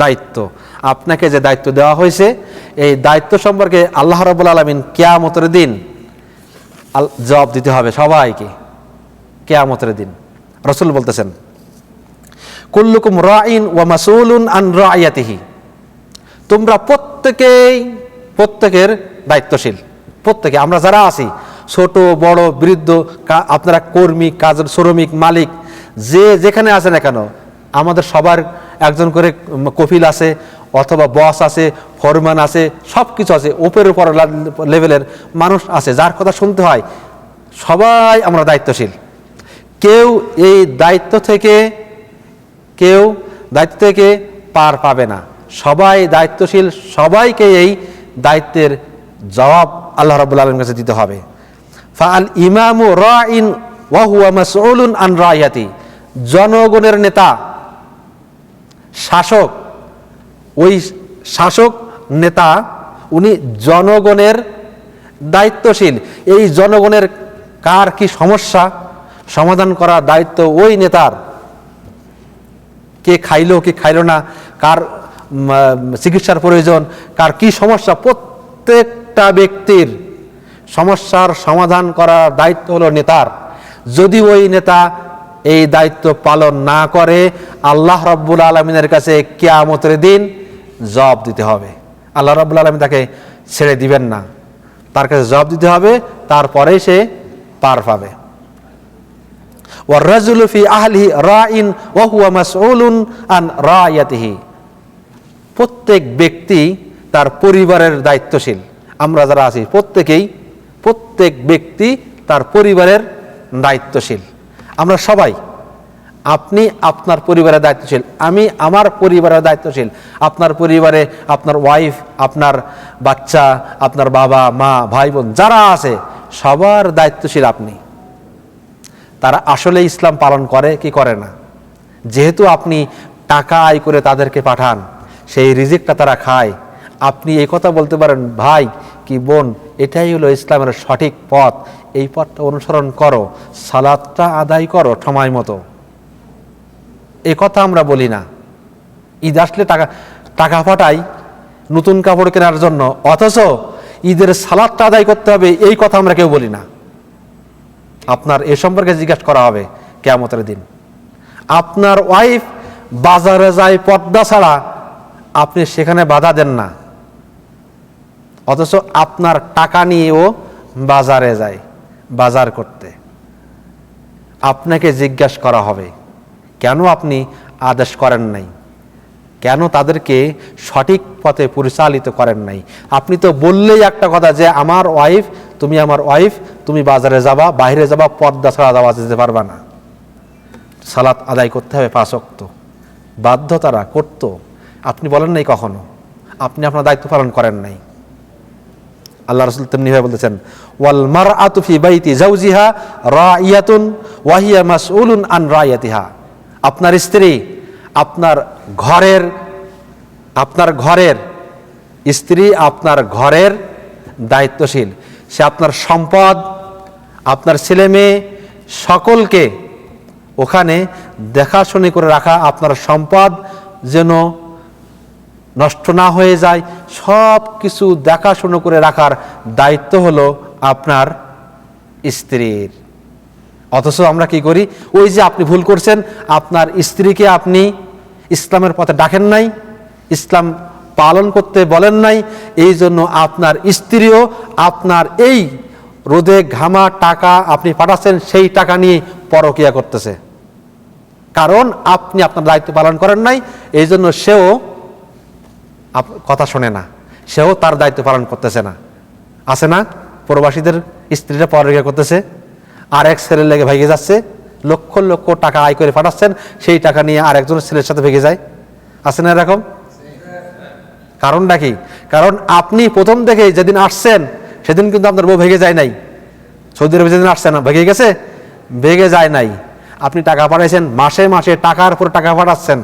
দায়িত্ব। আপনাকে যে দায়িত্ব দেওয়া হয়েছে, এই দায়িত্ব সম্পর্কে আল্লাহ রবুল আলমিন কেয়ামতের দিন জবাব দিতে হবে সবাইকে। কেয়ামতের দিন। রসুল বলতেছেন, কুল্লুকুম রাইন ওয়া মাসুলুন আন রায়াতিহি তোমরা প্রত্যেকেই, প্রত্যেকের দায়িত্বশীল। প্রত্যেকে, আমরা যারা আছি, ছোট, বড়, বৃদ্ধ আপনারা কর্মী, কাজ শ্রমিক, মালিক, যে যেখানে আছেন না কেন আমাদের সবার একজন করে কফিল আছে অথবা বস আছে, ফরম্যান আছে সব কিছু আছে, ওপের উপর লেভেলের মানুষ আছে, যার কথা শুনতে হয়, সবাই আমরা দায়িত্বশীল। কেউ এই দায়িত্ব থেকে, কেউ দায়িত্ব থেকে পার পাবে না। সবাই দায়িত্বশীল, সবাইকে এই দায়িত্বের জবাব আল্লাহ রাবুল আলমের কাছে দিতে হবে। ফাল ইমামু রাইন ওয়াহুয়া মাসউলুন আন রায়াতি জনগণের নেতা শাসক, ওই শাসক নেতা, উনি জনগণের দায়িত্বশীল। এই জনগণের কার কি সমস্যা? সমাধান করার দায়িত্ব ওই নেতার। কে খাইলো, কি খাইলো না, কার চিকিৎসার প্রয়োজন, কার কি সমস্যা? প্রত্যেকটা ব্যক্তির সমস্যার সমাধান করার দায়িত্ব হলো নেতার। যদি ওই নেতা এই দায়িত্ব পালন না করে আল্লাহ রব্বুল আলমিনের কাছে কেয়ামতের দিন জব দিতে হবে। আল্লাহ রব্বুল আলমী তাকে ছেড়ে দিবেন না। তার কাছে জব দিতে হবে তারপরে সে পার পাবে। আহলি আন প্রত্যেক ব্যক্তি তার পরিবারের দায়িত্বশীল। আমরা যারা আছি, প্রত্যেকেই, প্রত্যেক ব্যক্তি তার পরিবারের দায়িত্বশীল। আমরা সবাই, আপনি আপনার পরিবারের দায়িত্বশীল, আমি আমার পরিবারের দায়িত্বশীল। আপনার পরিবারে আপনার ওয়াইফ আপনার বাচ্চা, আপনার বাবা, মা, ভাই, বোন, যারা আছে, সবার দায়িত্বশীল আপনি। তারা আসলে ইসলাম পালন করে কি করে না? যেহেতু আপনি টাকা আয় করে তাদেরকে পাঠান, সেই রিজিকটা তারা খায়। আপনি এই কথা বলতে পারেন, ভাই কি বোন? এটাই হলো ইসলামের সঠিক পথ। এই পথটা অনুসরণ করো। সালাদটা আদায় করো সময় মতো। এই কথা আমরা বলি না। ঈদ আসলে টাকা টাকা পাঠাই নতুন কাপড় কেনার জন্য। অথচ ঈদের সালাদটা আদায় করতে হবে, এই কথা আমরা কেউ বলি না। আপনার এ সম্পর্কে জিজ্ঞাসা করা হবে কেয়ামতের দিন। আপনার ওয়াইফ বাজারে যায় পর্দা ছাড়া, আপনি সেখানে বাধা দেন না। অথচ আপনার টাকা নিয়েও বাজারে যায়, বাজার করতে। আপনাকে জিজ্ঞাসা করা হবে, কেন আপনি আদেশ করেন নাই? কেন তাদেরকে সঠিক পথে পরিচালিত করেন নাই? আপনি তো বললেই একটা কথা যে, আমার ওয়াইফ তুমি আমার ওয়াইফ তুমি বাজারে যাবা, বাইরে যাবা, পর্দা ছাড়া যাওয়া যেতে পারবা না। সালাত আদায় করতে হবে পাঁচ অক্ত বাধ্য তারা করতো। আপনি বলেন নাই কখনো? আপনি আপনার দায়িত্ব পালন করেন নাই। আল্লাহ রসুল তেমনিভাবে বলতেছেন, ওয়াল মার আতুফি বাইতি জাউজিহা রাইয়াতুন ওয়াহিয়া মাসউলুন আন রায়াতিহা আপনার স্ত্রী, আপনার ঘরের আপনার ঘরের স্ত্রী আপনার ঘরের দায়িত্বশীল। সে আপনার সম্পদ, আপনার ছেলে মেয়ে সকলকে ওখানে দেখাশুনি করে রাখা আপনার সম্পদ যেন নষ্ট না হয়ে যায়, সব কিছু দেখাশুনো করে রাখার দায়িত্ব হলো আপনার স্ত্রীর। অথচ আমরা কি করি? ওই যে আপনি ভুল করছেন, আপনার স্ত্রীকে আপনি ইসলামের পথে ডাকেন নাই, ইসলাম পালন করতে বলেন নাই, এই জন্য আপনার স্ত্রীও আপনার এই রোদে ঘামা টাকা আপনি পাঠাচ্ছেন, সেই টাকা নিয়ে পরকিয়া করতেছে। কারণ আপনি আপনার দায়িত্ব পালন করেন নাই, এই জন্য সেও কথা শোনে না। সেও তার দায়িত্ব পালন করতেছে না। আছে না? প্রবাসীদের স্ত্রীরা পরকিয়া করতেছে, আর এক ছেলের লেগে ভেঙে যাচ্ছে, লক্ষ লক্ষ টাকা আয় করে পাঠাচ্ছেন, সেই টাকা নিয়ে আর একজন ছেলের সাথে ভেঙে যায়। আছে না এরকম? কারণটা কি? কারণ আপনি প্রথম থেকে যেদিন আসছেন, সেদিন কিন্তু আপনার বউ ভেঙে যায় নাই। সৌদি আরবে যেদিন আসছেন ভেঙে গেছে? ভেঙে যায় নাই। আপনি টাকা পাঠাইছেন, মাসে মাসে টাকার উপর টাকা পাঠাচ্ছেন।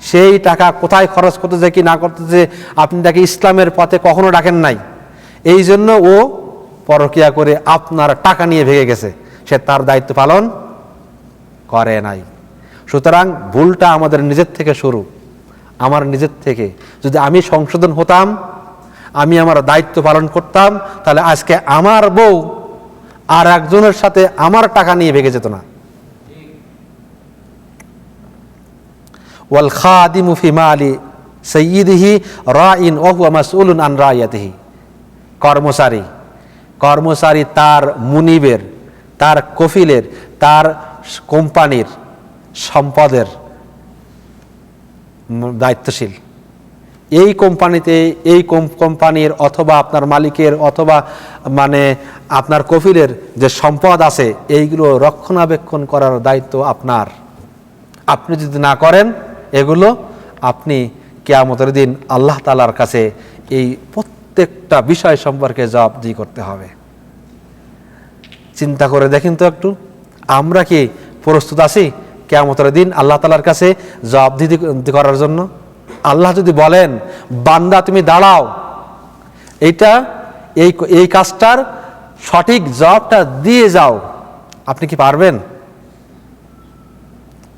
সেই টাকা কোথায় খরচ করতেছে, কি না করতেছে, আপনি তাকে ইসলামের পথে কখনো ডাকেন নাই। এই জন্য ও পরকিয়া করে আপনার টাকা নিয়ে ভেঙে গেছে। সে তার দায়িত্ব পালন করে নাই। সুতরাং ভুলটা আমাদের নিজের থেকে শুরু। আমার নিজের থেকে। যদি আমি সংশোধন হতাম, আমি আমার দায়িত্ব পালন করতাম, তাহলে আজকে আমার বউ আর একজনের সাথে আমার টাকা নিয়ে ভেগে যেত না। ওয়াল খাদিমু ফি মালি সাইয়্যিদিহি রাইন ওয়া হুয়া মাসউলুন আন রায়াতিহি কর্মচারী কর্মচারী তার মুনিবের, তার কফিলের, তার কোম্পানির সম্পদের দায়িত্বশীল। এই কোম্পানিতে, এই কোম- কোম্পানির অথবা আপনার মালিকের অথবা মানে আপনার কফিলের যে সম্পদ আছে, এইগুলো রক্ষণাবেক্ষণ করার দায়িত্ব আপনার। আপনি যদি না করেন এগুলো আপনি কেয়ামতের দিন আল্লাহ তালার কাছে এই প্রত্যেকটা বিষয় সম্পর্কে জবাবদি করতে হবে। চিন্তা করে দেখেন তো একটু। আমরা কি প্রস্তুত আছি কেয়ামতের দিন আল্লাহ তালার কাছে জবাবদিহি করার জন্য? আল্লাহ যদি বলেন, বান্দা, তুমি দাঁড়াও। এইটা, এই এই কাজটার সঠিক জবাবটা দিয়ে যাও। আপনি কি পারবেন?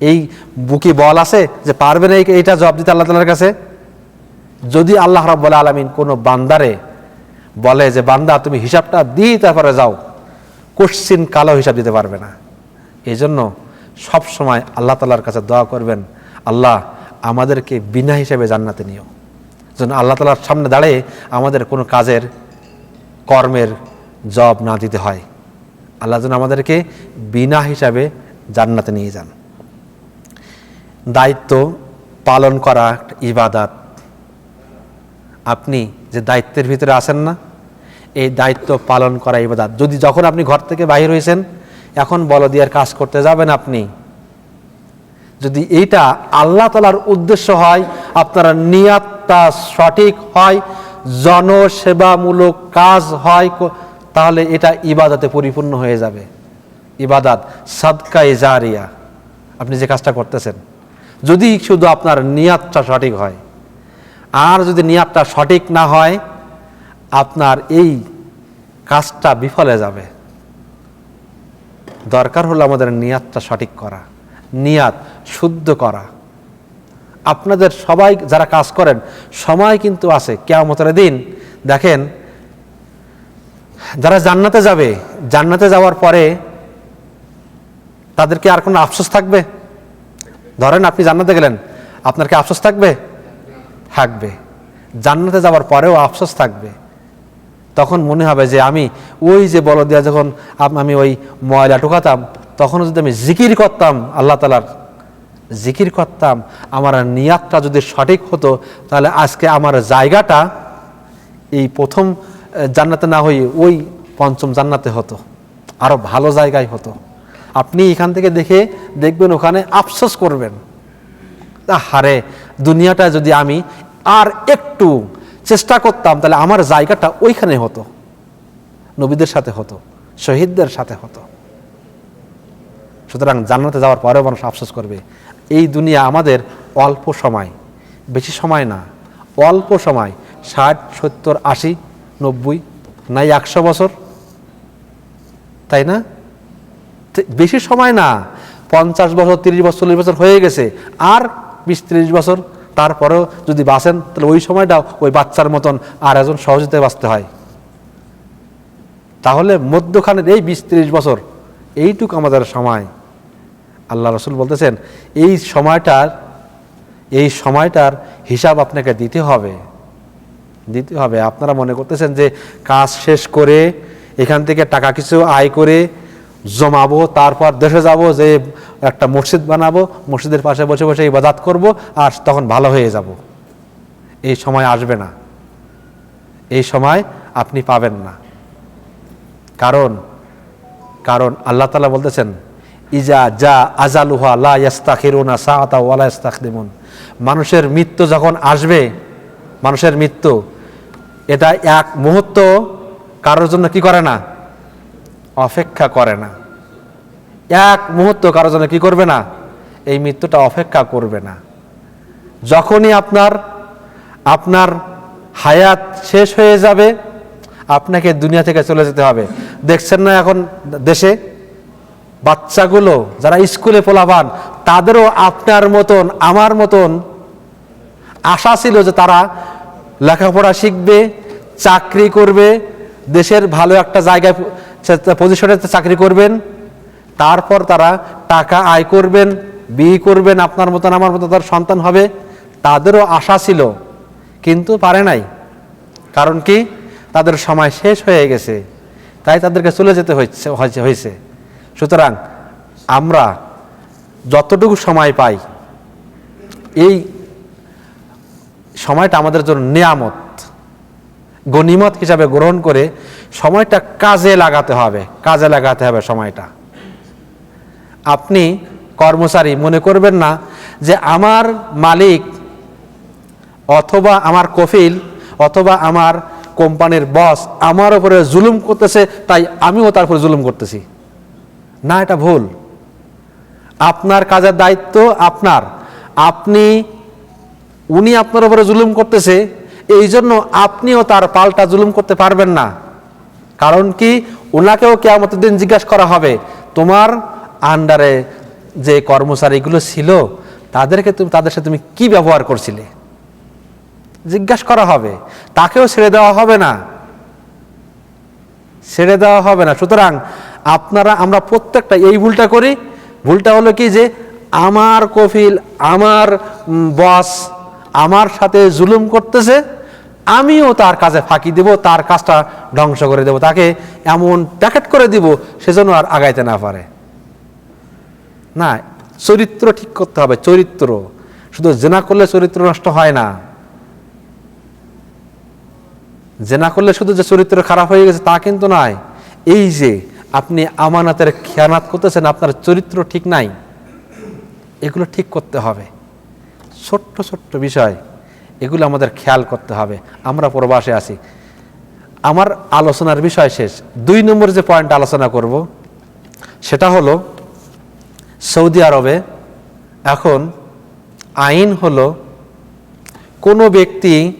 এই বুকি বল আছে যে পারবেন এই এইটা জবাব দিতে আল্লাহ তালার কাছে? যদি আল্লাহ রব্বুল আলমিন কোনো বান্দারে বলে যে, বান্দা, তুমি হিসাবটা দিই, তারপরে যাও। কোশ্চিন কালো হিসাব দিতে পারবে না। এই জন্য সবসময় আল্লাহ তালার কাছে দোয়া করবেন, আল্লাহ, আমাদেরকে বিনা হিসাবে জান্নাতে নিও। যেন আল্লাহ তালার সামনে দাঁড়িয়ে আমাদের কোনো কাজের, কর্মের জব না দিতে হয়। আল্লাহ যেন আমাদেরকে বিনা হিসাবে জান্নাতে নিয়ে যান। দায়িত্ব পালন করা ইবাদাত। আপনি যে দায়িত্বের ভিতরে আছেন না, এই দায়িত্ব পালন করা ইবাদাত। যদি যখন আপনি ঘর থেকে বাইর হয়েছেন এখন বলদিয়ার কাজ করতে যাবেন আপনি। যদি এইটা আল্লাহ তালার উদ্দেশ্য হয়, আপনার নিয়াতটা সঠিক হয়, জনসেবামূলক কাজ হয় তাহলে এটা ইবাদতে পরিপূর্ণ হয়ে যাবে। ইবাদাত সাদকা জারিয়া। আপনি যে কাজটা করতেছেন যদি শুধু আপনার নিয়াতটা সঠিক হয়, আর যদি নিয়াতটা সঠিক না হয়, আপনার এই কাজটা বিফলে যাবে। দরকার হলো আমাদের নিয়াতটা সঠিক করা, নিয়াত শুদ্ধ করা। আপনাদের সবাই যারা কাজ করেন, সময় কিন্তু আছে, কেয়ামতের দিন। দেখেন, যারা জান্নাতে যাবে, জান্নাতে যাওয়ার পরে তাদেরকে আর কোনো আফসোস থাকবে? ধরেন আপনি জান্নাতে গেলেন, আপনার কি আফসোস থাকবে? থাকবে। জান্নাতে যাওয়ার পরেও আফসোস থাকবে। তখন মনে হবে যে আমি ওই যে বলদিয়া যখন আম- ওই ময়লা ঢোকাতাম তখন যদি আমি জিকির করতাম আল্লাহ তালার জিকির করতাম, আমার নিয়াতটা যদি সঠিক হতো, তাহলে আজকে আমার জায়গাটা এই প্রথম জান্নাতে না হয়ে ওই পঞ্চম জান্নাতে হতো। আরও ভালো জায়গায় হতো। আপনি এখান থেকে দেখে দেখবেন ওখানে আফসোস করবেন। হারে দুনিয়াটা যদি আমি আর একটু চেষ্টা করতাম, তাহলে আমার জায়গাটা ওইখানে হতো। নবীদের সাথে হতো, শহীদদের সাথে হতো। সুতরাং জান্নাতে যাওয়ার পরেও মানুষ আফসোস করবে। এই দুনিয়া আমাদের অল্প সময়, বেশি সময় না, অল্প সময়, ষাট, সত্তর, আশি, নব্বই, নাই একশো বছর। তাই না? বেশি সময় না। পঞ্চাশ বছর, তিরিশ বছর, চল্লিশ বছর হয়ে গেছে। আর বিশ, ত্রিশ বছর তারপরেও যদি বাঁচেন, তাহলে ওই সময়টাও ওই বাচ্চার মতন আর একজন সহজতে বাঁচতে হয়। তাহলে মধ্যখানের এই বিশ, ত্রিশ বছর, এইটুকু আমাদের সময়। আল্লাহ রসুল বলতেছেন, এই সময়টার এই সময়টার হিসাব আপনাকে দিতে হবে। দিতে হবে। আপনারা মনে করতেছেন যে কাজ শেষ করে, এখান থেকে টাকা কিছু আয় করে জমাবো, তারপর দেশে যাব, যে একটা মসজিদ বানাবো, মসজিদের পাশে বসে বসে ইবাদাত করব, আর তখন ভালো হয়ে যাব। এই সময় আসবে না। এই সময় আপনি পাবেন না। কারণ কারণ আল্লাহ তালা বলতেছেন, ইজা যা আজালুহা লা ইয়াস্তাখিরুনা সাআতা ওয়ালা ইয়াস্তাখদিমুন। মানুষের মৃত্যু যখন আসবে, মানুষের মৃত্যু, এটা এক মুহূর্ত কারোর জন্য কি করে না? অপেক্ষা করে না। এক মুহূর্ত কারও জন্য কি করবে না? এই মৃত্যুটা অপেক্ষা করবে না। যখনই আপনার আপনার হায়াত শেষ হয়ে যাবে, আপনাকে দুনিয়া থেকে চলে যেতে হবে। দেখছেন না এখন দেশে? বাচ্চাগুলো যারা স্কুলে পোলাবান তাদেরও আপনার মতন, আমার মতন আশা ছিল যে তারা লেখাপড়া শিখবে, চাকরি করবে, দেশের ভালো একটা জায়গায় পজিশনে চাকরি করবেন, তারপর তারা টাকা আয় করবেন, বিয়ে করবেন, আপনার মতন, আমার মতো তার সন্তান হবে, তাদেরও আশা ছিল, কিন্তু পারে নাই। কারণ কি? তাদের সময় শেষ হয়ে গেছে, তাই তাদেরকে চলে যেতে হয়েছে হয়েছে- হয়েছে সুতরাং আমরা যতটুকু সময় পাই, এই সময়টা আমাদের জন্য নিয়ামত। গনিমত হিসাবে গ্রহণ করে সময়টা কাজে লাগাতে হবে, কাজে লাগাতে হবে সময়টা। আপনি কর্মচারী, মনে করবেন না যে আমার মালিক অথবা আমার কফিল অথবা আমার কোম্পানির বস আমার উপরে জুলুম করতেছে, তাই আমিও তার উপরে জুলুম করতেছি। না, এটা ভুল। আপনার কাজের দায়িত্ব আপনার। আপনি, উনি আপনার উপরে জুলুম করতেছে এই জন্য আপনিও তার পাল্টা জুলুম করতে পারবেন না। কারণ কি? ওনাকেও কেয়ামতের দিন জিজ্ঞাসা করা হবে, তোমার আন্ডারে যে কর্মচারীগুলো ছিল, তাদেরকে তুমি, তাদের সাথে তুমি কি ব্যবহার করছিলে? জিজ্ঞাসা করা হবে। তাকেও ছেড়ে দেওয়া হবে না। ছেড়ে দেওয়া হবে না। সুতরাং আপনারা, আমরা প্রত্যেকটা এই ভুলটা করি। ভুলটা হলো কি যে, আমার কফিল, আমার বস আমার সাথে জুলুম করতেছে আমিও তার কাজে ফাঁকি দেব, তার কাজটা ধ্বংস করে দেব, তাকে এমন প্যাকেট করে দিব সেজন্য আর আগাইতে না পারে। না, চরিত্র ঠিক করতে হবে, চরিত্র। শুধু জেনা করলে চরিত্র নষ্ট হয় না। জেনা করলে শুধু যে চরিত্র খারাপ হয়ে গেছে তা কিন্তু নয়, এই যে আপনি আমানাতের খেয়ানাত করতেছেন, আপনার চরিত্র ঠিক নাই, এগুলো ঠিক করতে হবে। ছোট্ট ছোট্ট বিষয়। এগুলো আমাদের খেয়াল করতে হবে। আমরা প্রবাসে আছি। আমার আলোচনার বিষয় শেষ। দুই নম্বর যে পয়েন্ট আলোচনা করব, সেটা হলো, সৌদি আরবে এখন আইন হলো, কোনো ব্যক্তি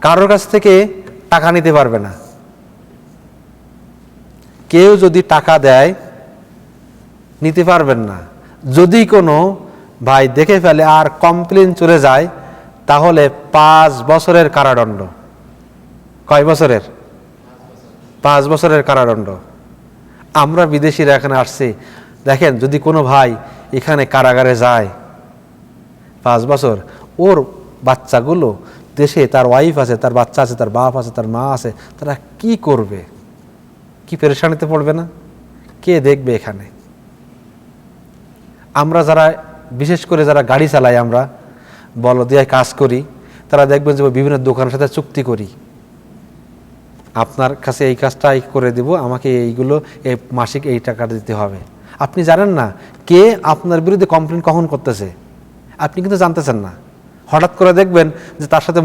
কারোর কাছ থেকে টাকা নিতে পারবে না। কেউ যদি টাকা দেয়, নিতে পারবেন না। যদি কোনো ভাই দেখে ফেলে আর কমপ্লেন চলে যায়, তাহলে পাঁচ বছরের কারাদণ্ড। কয় বছরের? পাঁচ বছরের কারাদণ্ড। আমরা বিদেশিরা এখানে আসছি। দেখেন, যদি কোনো ভাই এখানে কারাগারে যায়, পাঁচ বছর, ওর বাচ্চাগুলো দেশে তার ওয়াইফ আছে, তার বাচ্চা আছে, তার বাপ আছে, তার মা আছে, তারা কি করবে? কি পেরেশানিতে পড়বে না? কে দেখবে এখানে? আমরা যারা বিশেষ করে যারা গাড়ি চালাই আমরা বলদিয়ায় কাজ করি, তারা দেখবেন যে বিভিন্ন দোকানের সাথে চুক্তি করি। আপনার কাছে এই কাজটা করে দিব, আমাকে এইগুলো, এই মাসিক এই টাকাটা দিতে হবে। আপনি জানেন না কে আপনার বিরুদ্ধে কমপ্লেন কখন করতেছে। আপনি কিন্তু জানতেছেন না। হঠাৎ করে দেখবেন যে তার সাথে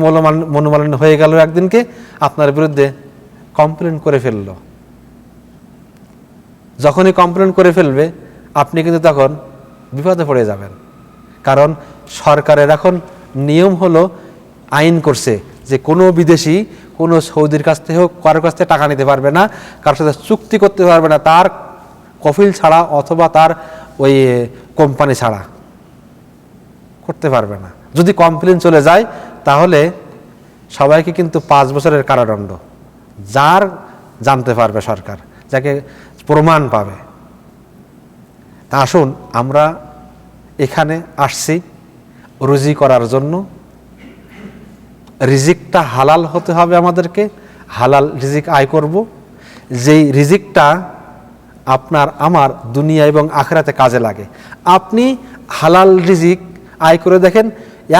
মনোমালিন্য হয়ে গেল একদিনকে, আপনার বিরুদ্ধে কমপ্লেন করে ফেলল। যখনই কমপ্লেন করে ফেলবে, আপনি কিন্তু তখন বিপদে পড়ে যাবেন। কারণ সরকারের এখন নিয়ম হলো, আইন করছে যে কোনো বিদেশি, কোনো সৌদির কাছ থেকে হোক কারোর কাছ থেকে টাকা নিতে পারবে না কারোর সাথে চুক্তি করতে পারবে না, তার কফিল ছাড়া অথবা তার ওই কোম্পানি ছাড়া। করতে পারবে না। যদি কমপ্লেন চলে যায়, তাহলে সবাইকে কিন্তু পাঁচ বছরের কারাদণ্ড। যার জানতে পারবে সরকার, যাকে প্রমাণ পাবে। তা আসুন, আমরা এখানে আসছি রুজি করার জন্য। রিজিকটা হালাল হতে হবে আমাদেরকে, হালাল রিজিক আয় করব। যেই রিজিকটা আপনার আমার দুনিয়া এবং আখেরাতে কাজে লাগে। আপনি হালাল রিজিক আয় করে দেখেন,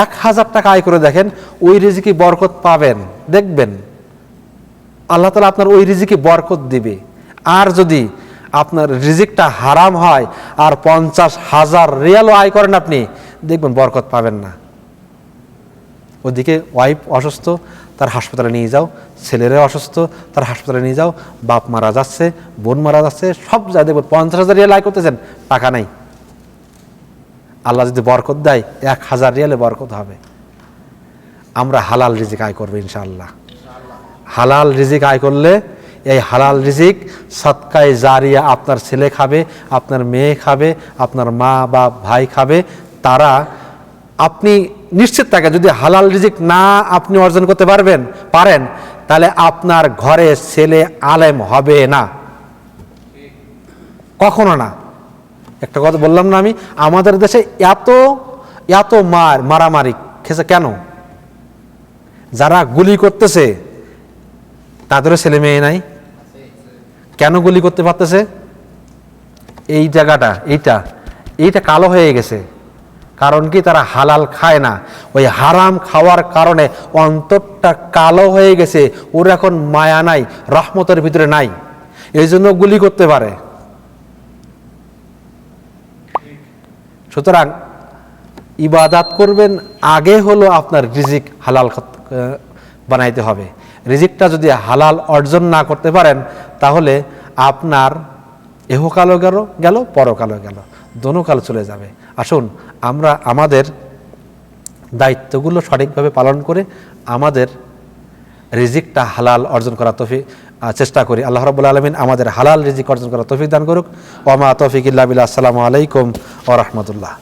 এক হাজার টাকা আয় করে দেখেন, ওই রিজিকে বরকত পাবেন। দেখবেন, আল্লাহ তালা আপনার ওই রিজিকে বরকত দিবে। আর যদি আপনার রিজিকটা হারাম হয় আর পঞ্চাশ হাজার রিয়ালও আয় করেন আপনি, দেখবেন বরকত পাবেন না। ওদিকে ওয়াইফ অসুস্থ, তার হাসপাতালে নিয়ে যাও ছেলেরা অসুস্থ, তার হাসপাতালে নিয়ে যাও, বাপ মারা যাচ্ছে, বোন মারা যাচ্ছে, সব যা দেখবেন, পঞ্চাশ হাজার রিয়াল আয় করতেছেন, টাকা নেই। আল্লাহ যদি বরকত দেয়, এক হাজার রিয়ালে বরকত হবে। আমরা হালাল রিজিক আয় করব ইনশাআল্লাহ। হালাল রিজিক আয় করলে এই হালাল রিজিক সৎকায় জারিয়া আপনার ছেলে খাবে, আপনার মেয়ে খাবে, আপনার মা বা ভাই খাবে, তারা আপনি নিশ্চিত থাকেন যদি হালাল রিজিক না আপনি অর্জন করতে পারবেন, পারেন, তাহলে আপনার ঘরে ছেলে আলেম হবে না। কখনো না। একটা কথা বললাম না আমি, আমাদের দেশে এত এত মার, মারামারি খেছে কেন? যারা গুলি করতেছে, তাদেরও ছেলে মেয়ে নাই। কেন গুলি করতে পারতেছে? এই জায়গাটা, এইটা এইটা কালো হয়ে গেছে। কারণ কি? তারা হালাল খায় না। ওই হারাম খাওয়ার কারণে অন্তরটা কালো হয়ে গেছে। ওর এখন মায়া নাই, রহমতের ভিতরে নাই। এই জন্য গুলি করতে পারে। সুতরাং ইবাদাত করবেন, আগে হলো আপনার রিজিক হালাল বানাইতে হবে। রিজিকটা যদি হালাল অর্জন না করতে পারেন, তাহলে আপনার এহকালও গেল গেল, পরকালও গেল, দোনোকাল চলে যাবে। আসুন, আমরা আমাদের দায়িত্বগুলো সঠিকভাবে পালন করে আমাদের রিজিকটা হালাল অর্জন করার তফি চেষ্টা করি। আল্লাহ রবুল্লা আলমিন আমাদের হালাল রিজিক অর্জন করার তফিক দান করুক। ওমা তফিক ইল্লা বিল্লাহ। আসসালামু আলাইকুম ও রহমতুল্লাহ।